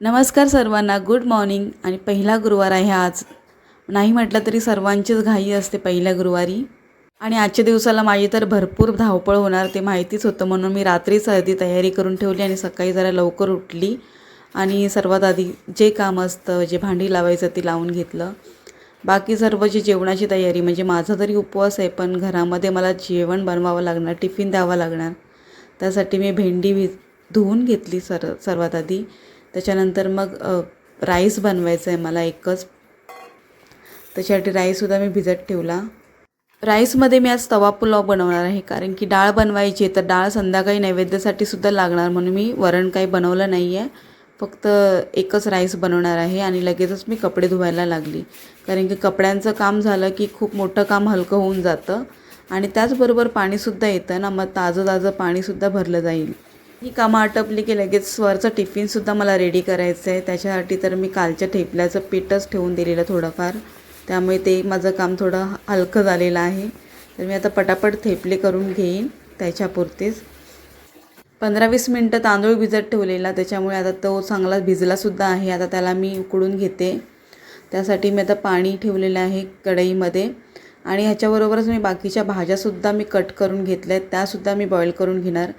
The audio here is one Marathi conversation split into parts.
नमस्कार सर्वांना. गुड मॉर्निंग आणि पहिला गुरुवार आहे आज. नाही म्हटलं तरी सर्वांचीच घाई असते पहिल्या गुरुवारी. आणि आजच्या दिवसाला माझी तर भरपूर धावपळ होणार ते माहितीच होतं. म्हणून मी रात्रीच आधी तयारी करून ठेवली आणि सकाळी जरा लवकर उठली. आणि सर्वात आधी जे काम असतं जे भांडी लावायचं ते लावून घेतलं. बाकी सर्व जी जेवणाची तयारी म्हणजे माझा तरी उपवास आहे पण घरामध्ये मला जेवण बनवावं लागणार टिफिन द्यावा लागणार. त्यासाठी मी भेंडी भि धुवून घेतली सर सर्वात आधी. त्याच्यानंतर मग राईस बनवायचं आहे मला एकच. त्याच्यासाठी राईससुद्धा मी भिजत ठेवला. राईसमध्ये मी आज तवा पुलाव बनवणार आहे कारण की डाळ बनवायची आहे तर डाळ संध्याकाळी नैवेद्यासाठी सुद्धा लागणार म्हणून मी वरण काही बनवलं नाही आहे फक्त एकच राईस बनवणार आहे आणि लगेचच मी कपडे धुवायला लागली. कारण की कपड्यांचं काम झालं की खूप मोठं काम हलकं होऊन जातं. आणि त्याचबरोबर पाणीसुद्धा येतं ना मग ताजं ताजं पाणीसुद्धा भरलं जाईल. ही कामं आटपली की लगेच स्वरचं टिफिनसुद्धा मला रेडी करायचं आहे त्याच्यासाठी तर मी कालच्या ठेपल्याचं पीठच ठेवून दिलेलं थोडंफार. त्यामुळे ते माझं काम थोडं हलकं झालेलं आहे. तर मी आता पटापट थेपले करून घेईन त्याच्यापुरतेच. पंधरा वीस मिनटं तांदूळ भिजत ठेवलेला त्याच्यामुळे आता तो चांगला भिजलासुद्धा आहे. आता त्याला मी उकडून घेते. त्यासाठी मी आता पाणी ठेवलेलं आहे कढईमध्ये. आणि ह्याच्याबरोबरच मी बाकीच्या भाज्यासुद्धा मी कट करून घेतल्या आहेत त्यासुद्धा मी बॉईल करून घेणार.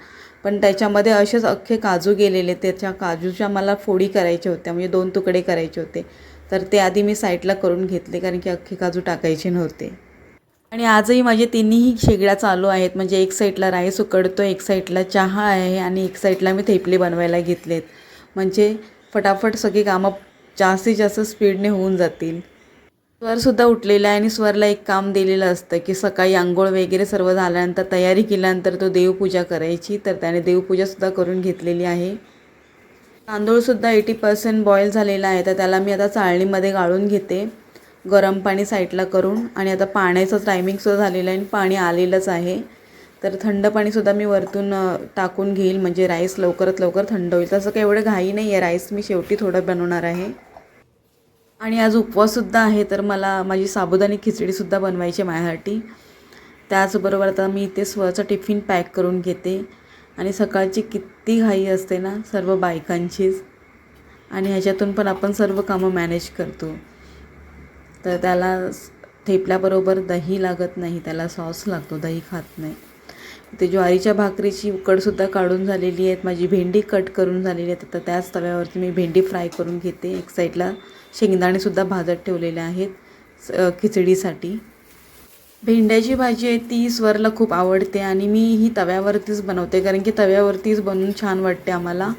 पण त्याच्यामध्ये असेच अख्खे काजू गेलेले त्याच्या काजूच्या मला फोडी करायच्या होत्या म्हणजे दोन तुकडे करायचे होते. तर ते आधी मी साईडला करून घेतले कारण की अख्खे काजू टाकायचे नव्हते. आणि आजही माझे तिन्हीही शेगड्या चालू आहेत म्हणजे एक साईडला राईस उकडतो एक साईडला चहा आहे आणि एक साईडला मी थेपले बनवायला घेतलेत. म्हणजे फटाफट सगळी कामं जास्तीत जास्त स्पीडने होऊन जातील. स्वरसुद्धा उठलेला आहे आणि स्वरला एक काम दिलेलं असतं की सकाळी आंघोळ वगैरे सर्व झाल्यानंतर तयारी केल्यानंतर तो देवपूजा करायची. तर त्याने देवपूजासुद्धा करून घेतलेली आहे. तांदूळसुद्धा एटी पर्सेंट बॉईल झालेला आहे. तर त्याला मी आता चाळणीमध्ये गाळून घेते. गरम पाणी साईडला करून. आणि आता पाण्याचं टायमिंगसुद्धा झालेलं आहे आणि पाणी आलेलंच आहे. तर थंड पाणीसुद्धा मी वरतून टाकून घेईल. म्हणजे राईस लवकरात लवकर थंड होईल. तसं काही एवढं घाई नाही आहे राईस मी शेवटी थोडं बनवणार आहे. आणि आज उपवाससुद्धा आहे तर मला माझी साबुदाणी खिचडीसुद्धा बनवायची आहे माझ्यासाठी. त्याचबरोबर आता मी इथे स्वतःचं टिफिन पॅक करून घेते. आणि सकाळची किती घाई असते ना सर्व बायकांचीच. आणि ह्याच्यातून पण आपण सर्व कामं मॅनेज करतो. तर त्याला ठेपल्याबरोबर दही लागत नाही त्याला सॉस लागतो दही खात नाही. ते ज्वारीच्या भाकरीची उकडसुद्धा काढून झालेली आहेत. माझी भेंडी कट करून झालेली आहेत. तर त्याच तव्यावरती मी भेंडी फ्राय करून घेते. एक साईडला शेंगदाणेसुद्धा भाजत ठेवलेले आहेत खिचडीसाठी. भेंड्याची भाजी आहे ती स्वरला खूप आवडते आणि मी ही तव्यावरतीच बनवते कारण की तव्यावरतीच बनवून छान वाटते आम्हाला.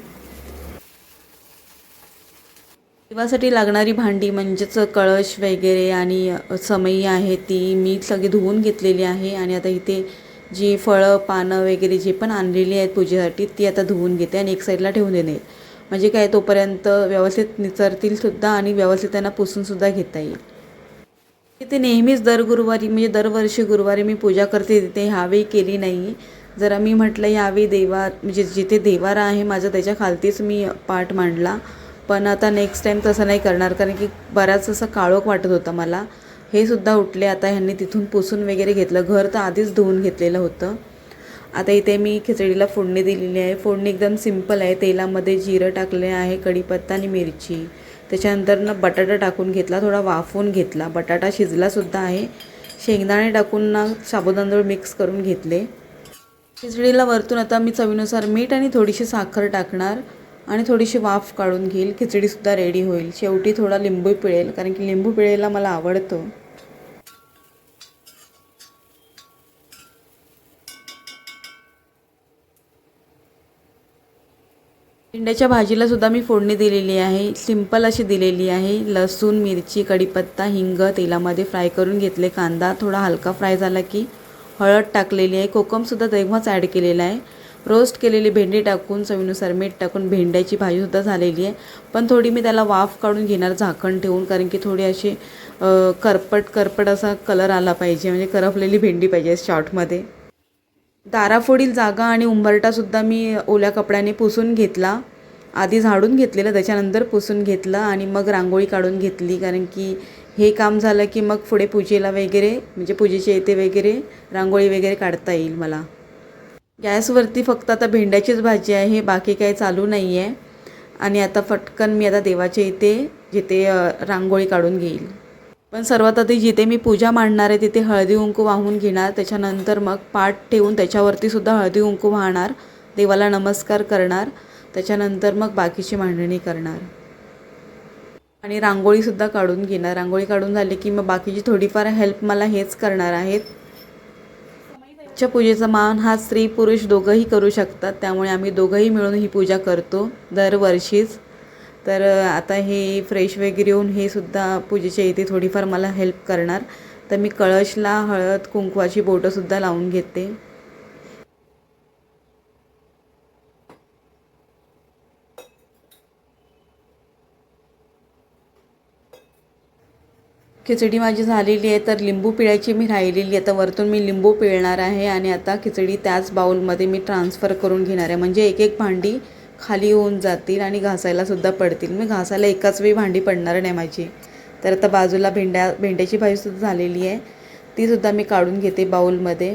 देवासाठी लागणारी भांडी म्हणजेच कळश वगैरे आणि समई आहे ती मी सगळी धुवून घेतलेली आहे आणि आता इथे जी फळं पानं वगैरे जी पण आणलेली आहेत पूजेसाठी ती आता धुवून घेते आणि एक साईडला ठेवून देणे म्हणजे काय तोपर्यंत व्यवस्थित निचरतील सुद्धा आणि व्यवस्थित त्यांना पुसूनसुद्धा घेता येईल. तिथे नेहमीच दर गुरुवारी म्हणजे दरवर्षी गुरुवारी मी पूजा करते तिथे ह्यावेळी केली नाही. जरा मी म्हटलं यावेळी देवा म्हणजे जिथे देवारा आहे माझा त्याच्या खालतीच मी पाठ मांडला. पण आता नेक्स्ट टाईम तसं नाही करणार कारण की बराच असं काळोख वाटत होता मला. हे सुद्धा उठले. आता ह्यांनी तिथून पुसून वगैरे घेतलं. घर तर आधीच धुवून घेतलेलं होतं. आता इथे मी खिचडीला फोडणी दिलेली आहे. फोडणी एकदम सिंपल आहे. तेलामध्ये जिरं टाकले आहे कढीपत्ता आणि मिरची. त्याच्यानंतर ना बटाटा टाकून घेतला. थोडा वाफवून घेतला. बटाटा शिजलासुद्धा आहे. शेंगदाणे टाकून ना साबुदांदूळ मिक्स करून घेतले. खिचडीला वरतून आता मी चवीनुसार मीठ आणि थोडीशी साखर टाकणार. आणि थोडीशी वाफ काढून घेईल. खिचडीसुद्धा रेडी होईल. शेवटी थोडा लिंबू पिळेल कारण की लिंबू पिळेला मला आवडतो. भेंड्याच्या भाजीला सुद्धा मी फोडणी दिलेली आहे. सिंपल अशी दिलेली आहे. लसूण मिरची कढीपत्ता हिंग तेलामध्ये फ्राय करून घेतले. कांदा थोडा हलका फ्राय झाला की हळद टाकलेली आहे. कोकमसुद्धा तेव्हाच ॲड केलेला आहे. रोस्ट केलेली भेंडी टाकून चवीनुसार मीठ टाकून भेंड्याची भाजीसुद्धा झालेली आहे. पण थोडी मी त्याला वाफ काढून घेणार झाकण ठेवून कारण की थोडी अशी करपट करपट असा कलर आला पाहिजे. म्हणजे करपलेली भेंडी पाहिजे शॉर्टमध्ये दाराफोडील जागा आणि उंबरटासुद्धा मी ओल्या कपड्याने पुसून घेतला. आधी झाडून घेतलेलं त्याच्यानंतर पुसून घेतलं आणि मग रांगोळी काढून घेतली. कारण की हे काम झालं की मग पुढे पूजेला वगैरे म्हणजे पूजेच्या येते वगैरे रांगोळी वगैरे काढता येईल मला. गॅसवरती फक्त आता भेंड्याचीच भाजी आहे बाकी काही चालू नाही आहे आणि आता फटकन मी आता देवाच्या इथे जिथे रांगोळी काढून घेईल. पण सर्वात आधी जिथे मी पूजा मांडणार आहे तिथे हळदी कुंकू वाहून घेणार. त्याच्यानंतर मग पाठ ठेवून त्याच्यावरती सुद्धा हळदी कुंकू वाहणार. देवाला नमस्कार करणार. त्याच्यानंतर मग बाकीची मांडणी करणार. आणि रांगोळीसुद्धा काढून घेणार. रांगोळी काढून झाली की मग बाकीची थोडीफार हेल्प मला हेच करणार आहेत. आजच्या पूजेचा मान हा स्त्री पुरुष दोघंही करू शकतात. त्यामुळे आम्ही दोघंही मिळून ही पूजा करतो दरवर्षीच. तर आता हे फ्रेश वगैरे येऊन हे सुद्धा पूजेच्या इथे थोडीफार मला हेल्प करणार. तर मी कळशला हळद कुंकवाची बोटंसुद्धा लावून घेते. खिचडी माझी झालेली आहे तर लिंबू पिळायची मी राहिलेली आता वरतून मी लिंबू पिळणार आहे आणि आता खिचडी त्याच बाउलमध्ये मी ट्रान्सफर करून घेणार आहे. म्हणजे एक एक भांडी खाली होऊन जातील आणि घासायलासुद्धा पडतील. मी घासायला एकाच वेळी भांडी पडणार नाही माझी. तर आता बाजूला भेंड्या भेंड्याची भाजीसुद्धा झालेली आहे. तीसुद्धा मी काढून घेते बाउलमध्ये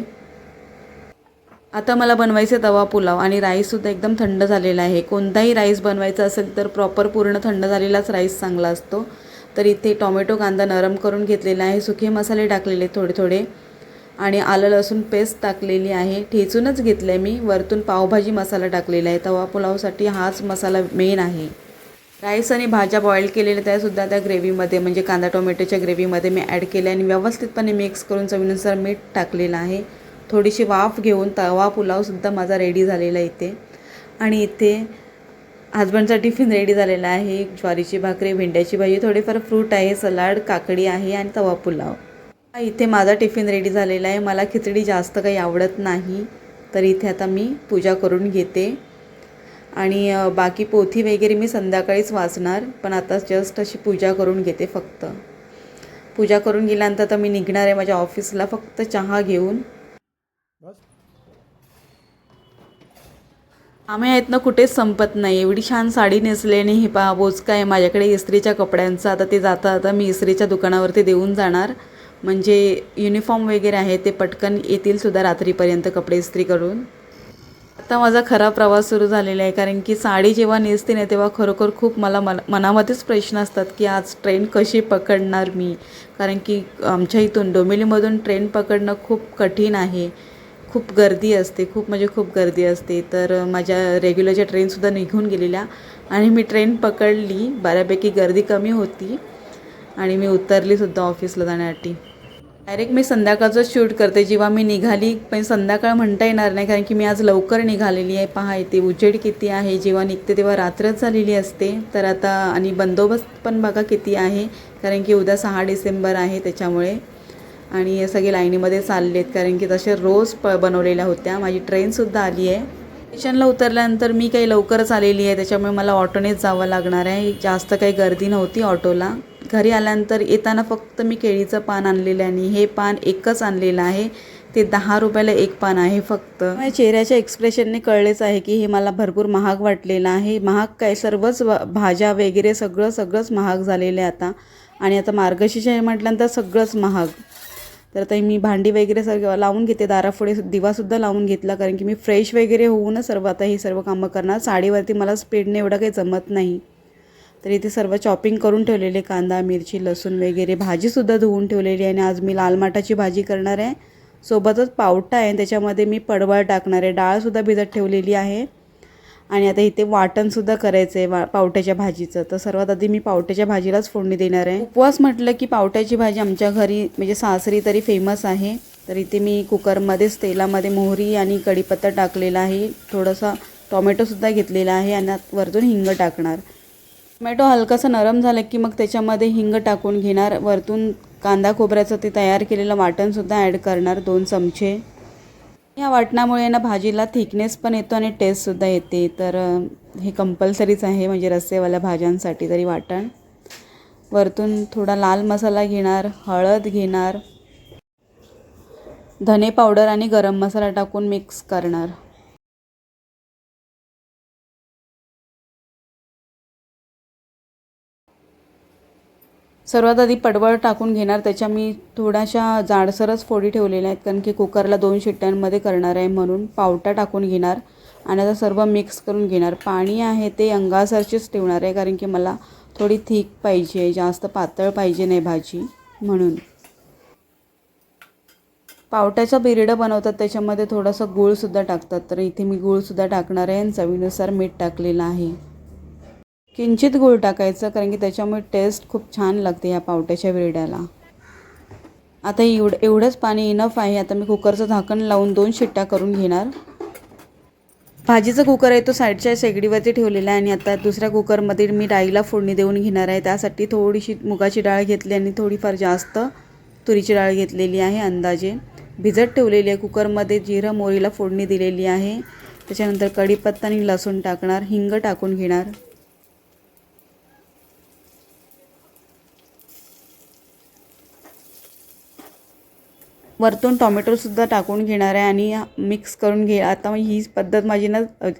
आता मला बनवायचे तवा पुलाव आणि राईससुद्धा एकदम थंड झालेला आहे. कोणताही राईस बनवायचा असेल तर प्रॉपर पूर्ण थंड झालेलाच राईस चांगला असतो. तर इथे टॉमॅटो कांदा नरम करून घेतलेला आहे. सुके मसाले टाकलेले थोडे थोडे. आणि आलं लसूण पेस्ट टाकलेली आहे. ठेचूनच घेतलं आहे मी. वरतून पावभाजी मसाला टाकलेला आहे. तवा पुलावसाठी हाच मसाला मेन आहे. राईस आणि भाज्या बॉईल केलेल्या त्यासुद्धा त्या ग्रेव्हीमध्ये म्हणजे कांदा टोमॅटोच्या ग्रेव्हीमध्ये मी ॲड केले आणि व्यवस्थितपणे मिक्स करून चवीनुसार मीठ टाकलेलं आहे. थोडीशी वाफ घेऊन तवा पुलावसुद्धा माझा रेडी झालेला आहे इथे. आणि इथे हजबंडचा टिफिन रेडी झालेला आहे ज्वारीची भाकरी भेंड्याची भाजी थोडेफार फ्रूट आहे सलाड काकडी आहे आणि तवा पुलाव. इथे माझा टिफिन रेडी झालेला आहे. मला खिचडी जास्त काही आवडत नाही तर इथे आता मी पूजा करून घेते. आणि बाकी पोथी वगैरे मी संध्याकाळीच वाचणार पण आता जस्ट अशी पूजा करून घेते फक्त. पूजा करून गेल्यानंतर आता मी निघणार आहे माझ्या ऑफिसला फक्त चहा घेऊन. आम्ही आहेत ना कुठेच संपत नाही. एवढी छान साडी नेसले आणि हे पा बोचका आहे माझ्याकडे इस्त्रीच्या कपड्यांचा. आता ते जाता आता मी इस्त्रीच्या दुकानावरती देऊन जाणार. म्हणजे युनिफॉर्म वगैरे आहे ते पटकन येतील सुद्धा रात्रीपर्यंत कपडे इस्त्री करून. आता माझा खरा प्रवास सुरू झालेला आहे कारण की साडी जेव्हा नेसते ना तेव्हा खरोखर खूप मला मन मनामध्येच प्रश्न असतात की आज ट्रेन कशी पकडणार मी? कारण की आमच्या इथून डोंबिवलीमधून ट्रेन पकडणं खूप कठीण आहे. खूप गर्दी असते खूप म्हणजे खूप गर्दी असते. तर माझ्या रेग्युलरच्या ट्रेनसुद्धा निघून गेलेल्या आणि मी ट्रेन पकडली. बऱ्यापैकी गर्दी कमी होती आणि मी उतरलीसुद्धा ऑफिसला जाण्यासाठी. डायरेक्ट मी संध्याकाळचं शूट करते. जेव्हा मी निघाली पण संध्याकाळ म्हणता येणार नाही कारण की मी आज लवकर निघालेली आहे. पहा इथे उजेड किती आहे. जेव्हा निघते तेव्हा रात्रच झालेली असते. तर आता आणि बंदोबस्त पण बघा किती आहे कारण की उद्या सहा डिसेंबर आहे त्याच्यामुळे आणि हे सगळे लाईनीमध्ये चालले आहेत कारण की तसे रोज प बनवलेल्या होत्या. माझी ट्रेनसुद्धा आली आहे. स्टेशनला उतरल्यानंतर मी काही लवकरच आलेली आहे त्याच्यामुळे मला ऑटोनेच जावं लागणार आहे. जास्त काही गर्दी नव्हती ऑटोला. घरी आल्यानंतर येताना फक्त मी केळीचं पान आणलेलं आहे आणि हे पान एकच आणलेलं आहे. ते दहा रुपयाला एक पान आहे फक्त. माझ्या चेहऱ्याच्या एक्सप्रेशनने कळलेच आहे की हे मला भरपूर महाग वाटलेलं आहे. महाग काय? सर्वच भाज्या वगैरे सगळं सगळंच महाग झालेलं आहे आता. आणि आता मार्गशीर्ष म्हटल्यानंतर सगळंच महाग. तर आता मी भांडी वगैरे सगळं लावून घेते दारापुढे दिवासुद्धा लावून घेतला कारण की मी फ्रेश वगैरे होऊनच सर्व आता ही सर्व कामं करणार. साडीवरती मला स्पीडने एवढं काही जमत नाही. तर इथे सर्व चॉपिंग करून ठेवलेले कांदा मिरची लसूण वगैरे भाजीसुद्धा धुवून ठेवलेली आहे आणि आज मी लाल माठाची भाजी करणार आहे. सोबतच पावटा आहे त्याच्यामध्ये मी पडवळ टाकणार आहे. डाळसुद्धा भिजत ठेवलेली आहे. आणि आता इथे वाटणसुद्धा करायचं आहे वा पावट्याच्या भाजीचं. तर सर्वात आधी मी पावट्याच्या भाजीलाच फोडणी देणार आहे. उपवास म्हटलं की पावट्याची भाजी आमच्या घरी म्हणजे सासरी तरी फेमस आहे. तर इथे मी कुकरमध्येच तेलामध्ये मोहरी आणि कढीपत्ता टाकलेला आहे. थोडासा टोमॅटोसुद्धा घेतलेला आहे आणि वरतून हिंग टाकणार. टोमॅटो हलकासा नरम झाला की मग त्याच्यामध्ये हिंग टाकून घेणार. वरतून कांदा खोबऱ्याचं ते तयार केलेलं वाटणसुद्धा ॲड करणार दोन चमचे. या वाटणामुळे ना भाजीला थिकनेस पण येतो आणि टेस्टसुद्धा येते. तर हे कंपल्सरीच आहे म्हणजे रस्सेवाल्या भाज्यांसाठी तरी वाटण. वरतून थोडा लाल मसाला घेणार हळद घेणार धने पावडर आणि गरम मसाला टाकून मिक्स करणार. सर्वात आधी पडवळ टाकून घेणार त्याच्या मी थोड्याशा जाडसरच फोडी ठेवलेल्या आहेत कारण की कुकरला दोन शिट्ट्यांमध्ये करणार आहे म्हणून पावटा टाकून घेणार आणि आता सर्व मिक्स करून घेणार. पाणी आहे ते अंगासारचेच ठेवणार आहे कारण की मला थोडी थिक पाहिजे जास्त पातळ पाहिजे नाही भाजी म्हणून. पावट्याचा बिरडं बनवतात त्याच्यामध्ये थोडंसं गूळसुद्धा टाकतात तर इथे मी गूळसुद्धा टाकणार आहे आणि चवीनुसार मीठ टाकलेलं आहे. किंचित गूळ टाकायचं कारण की त्याच्यामुळे टेस्ट खूप छान लागते या पावट्याच्या विरड्याला. आता एवढं एवढंच पाणी इनफ आहे. आता मी कुकरचं झाकण लावून दोन शिट्ट्या करून घेणार. भाजीचा कुकर आहे तो साईडच्या शेगडीवरती ठेवलेला आहे आणि आता दुसऱ्या कुकरमध्ये मी डाळीला फोडणी देऊन घेणार आहे. त्यासाठी थोडीशी मुगाची डाळ घेतली आणि थोडीफार जास्त तुरीची डाळ घेतलेली आहे अंदाजे. भिजत ठेवलेली आहे कुकरमध्ये जिरं मोरीला फोडणी दिलेली आहे. त्याच्यानंतर कढीपत्ता आणि लसूण टाकणार हिंग टाकून घेणार. वरतून टॉमॅटोसुद्धा टाकून घेणार आहे आणि मिक्स करून घे आता ही पद्धत माझी ना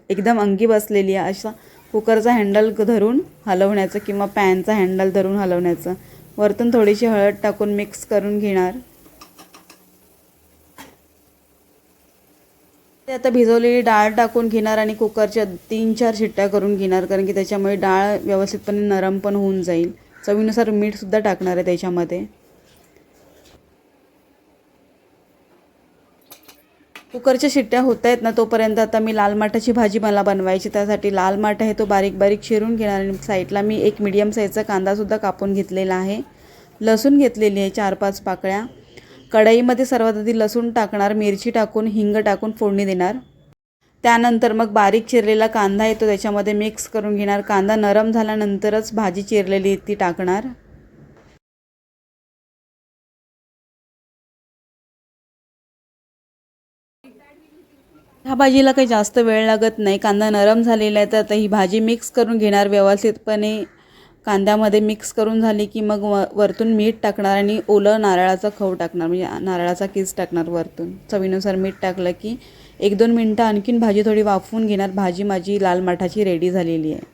एकदम अंगी बसलेली आहे. अशा कुकरचा हँडल धरून हलवण्याचं किंवा पॅनचा हँडल धरून हलवण्याचं. वरतून थोडीशी हळद टाकून मिक्स करून घेणार. ते आता भिजवलेली डाळ टाकून घेणार आणि कुकरच्या तीन चार शिट्ट्या करून घेणार कारण की त्याच्यामुळे डाळ व्यवस्थितपणे नरम पण होऊन जाईल. चवीनुसार मीठसुद्धा टाकणार आहे त्याच्यामध्ये. कुकरच्या शिट्ट्या होत आहेत ना तोपर्यंत आता मी लाल माठाची भाजी मला बनवायची त्यासाठी लाल माठ आहे तो बारीक बारीक चिरून घेणार आणि साईडला मी एक मिडियम साईजचा कांदासुद्धा कापून घेतलेला आहे. लसूण घेतलेली आहे चार पाच पाकळ्या. कढईमध्ये सर्वात आधी लसूण टाकणार मिरची टाकून हिंग टाकून फोडणी देणार. त्यानंतर मग बारीक चिरलेला कांदा येतो त्याच्यामध्ये मिक्स करून घेणार. कांदा नरम झाल्यानंतरच भाजी चिरलेली ती टाकणार. ह्या भाजीला काही जास्त वेळ लागत नाही. कांदा नरम झालेला आहे तर आता ही भाजी मिक्स करून घेणार व्यवस्थितपणे. कांद्यामध्ये मिक्स करून झाली की मग व वरतून मीठ टाकणार आणि ओलं नारळाचा खव टाकणार. म्हणजे नारळाचा किस टाकणार वरतून. चवीनुसार मीठ टाकलं की एक दोन मिनटं आणखीन भाजी थोडी वाफवून घेणार. भाजी माझी लाल माठाची रेडी झालेली आहे.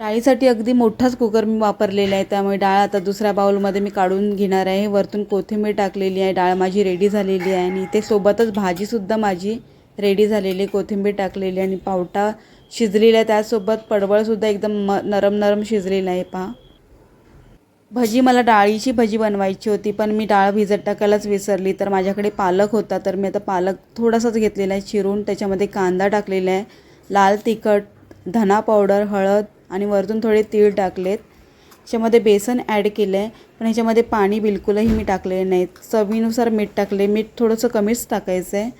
डाळीसाठी अगदी मोठाच कुकर मी वापरलेला आहे. त्यामुळे डाळ आता दुसऱ्या बाउलमध्ये मी काढून घेणार आहे. वरतून कोथिंबीर टाकलेली आहे. डाळ माझी रेडी झालेली आहे. आणि इथे सोबतच भाजीसुद्धा माझी रेडी झालेली आहे. कोथिंबीर टाकलेली आणि पावटा शिजलेला आहे त्यासोबत पडवळसुद्धा एकदम म नरम नरम शिजलेला आहे. पहा. भजी मला डाळीची भजी बनवायची होती पण मी डाळ भिजत टाकायलाच विसरली. तर माझ्याकडे पालक होता. तर मी आता पालक थोडासाच घेतलेला आहे. चिरून त्याच्यामध्ये कांदा टाकलेला आहे. लाल तिखट धना पावडर हळद आणि वरतून थोडे तीळ टाकलेत. ह्याच्यामध्ये बेसन ॲड केलं आहे पण ह्याच्यामध्ये पाणी बिलकुलही मी टाकलेलं नाहीत चवीनुसार मीठ टाकले मीठ थोडंसं कमीच टाकायचं आहे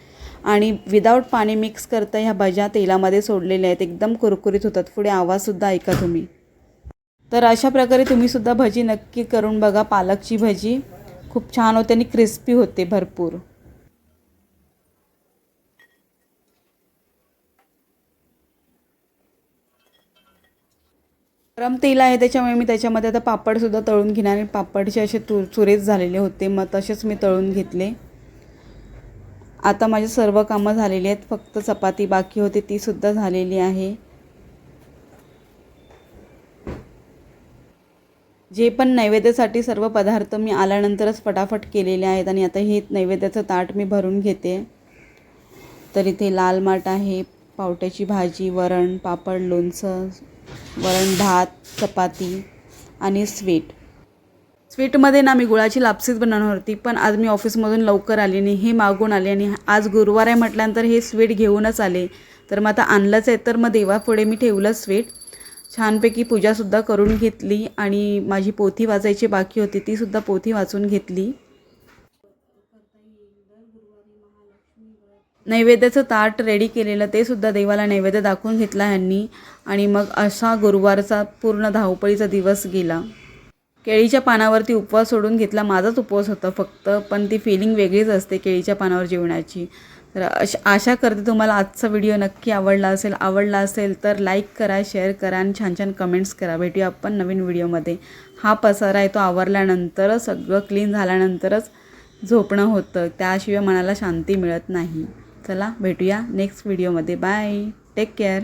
आणि विदाऊट पाणी मिक्स करता ह्या भज्या तेलामध्ये सोडलेल्या आहेत. एकदम कुरकुरीत होतात. पुढे आवाजसुद्धा ऐका तुम्ही. तर अशा प्रकारे तुम्हीसुद्धा भजी नक्की करून बघा. पालकची भजी खूप छान होते आणि क्रिस्पी होते भरपूर. गरम तेल आहे त्याच्यामुळे मी त्याच्यामध्ये आता पापडसुद्धा तळून घेणार आणि पापडचे असे तु चुरेच झालेले होते मग तसेच मी तळून घेतले. आता माझे सर्व कामं झालेली आहेत फक्त चपाती बाकी होती तीसुद्धा झालेली आहे. जे पण नैवेद्यासाठी सर्व पदार्थ मी आल्यानंतरच फटाफट केलेले आहेत आणि आता हे नैवेद्याचं ताट मी भरून घेते. तर इथे लाल माठ आहे पावट्याची भाजी वरण पापड लोणचं वरण भात चपाती आणि स्वीट. स्वीटमध्ये ना मी गुळाची लापसीच बनवणार होती पण आज मी ऑफिसमधून लवकर आली आणि हे मागून आले आणि आज गुरुवार आहे म्हटल्यानंतर हे स्वीट घेऊनच आले. तर मग आता आणलंच आहे तर मग देवापुढे मी ठेवलं स्वीट. छानपैकी पूजासुद्धा करून घेतली आणि माझी पोथी वाचायची बाकी होती तीसुद्धा पोथी वाचून घेतली. नैवेद्याचं ताट रेडी केलेलं ते सुद्धा देवाला नैवेद्य दाखवून घेतला ह्यांनी आणि मग असा गुरुवारचा पूर्ण धावपळीचा दिवस गेला. केळीच्या पानावरती उपवास सोडून घेतला. माझाच उपवास होता फक्त पण ती फिलिंग वेगळीच असते केळीच्या पानावर जेवणाची तर अश आशा करते तुम्हाला आजचा व्हिडिओ नक्की आवडला असेल. आवडला असेल तर लाईक करा शेअर करा आणि छान छान कमेंट्स करा. भेटूया आपण नवीन व्हिडिओमध्ये हा पसारा आहे तो आवरल्यानंतरच सगळं क्लीन झाल्यानंतरच झोपणं होतं. त्याशिवाय मनाला शांती मिळत नाही. चला भेटूया नेक्स्ट व्हिडिओमध्ये बाय टेक केअर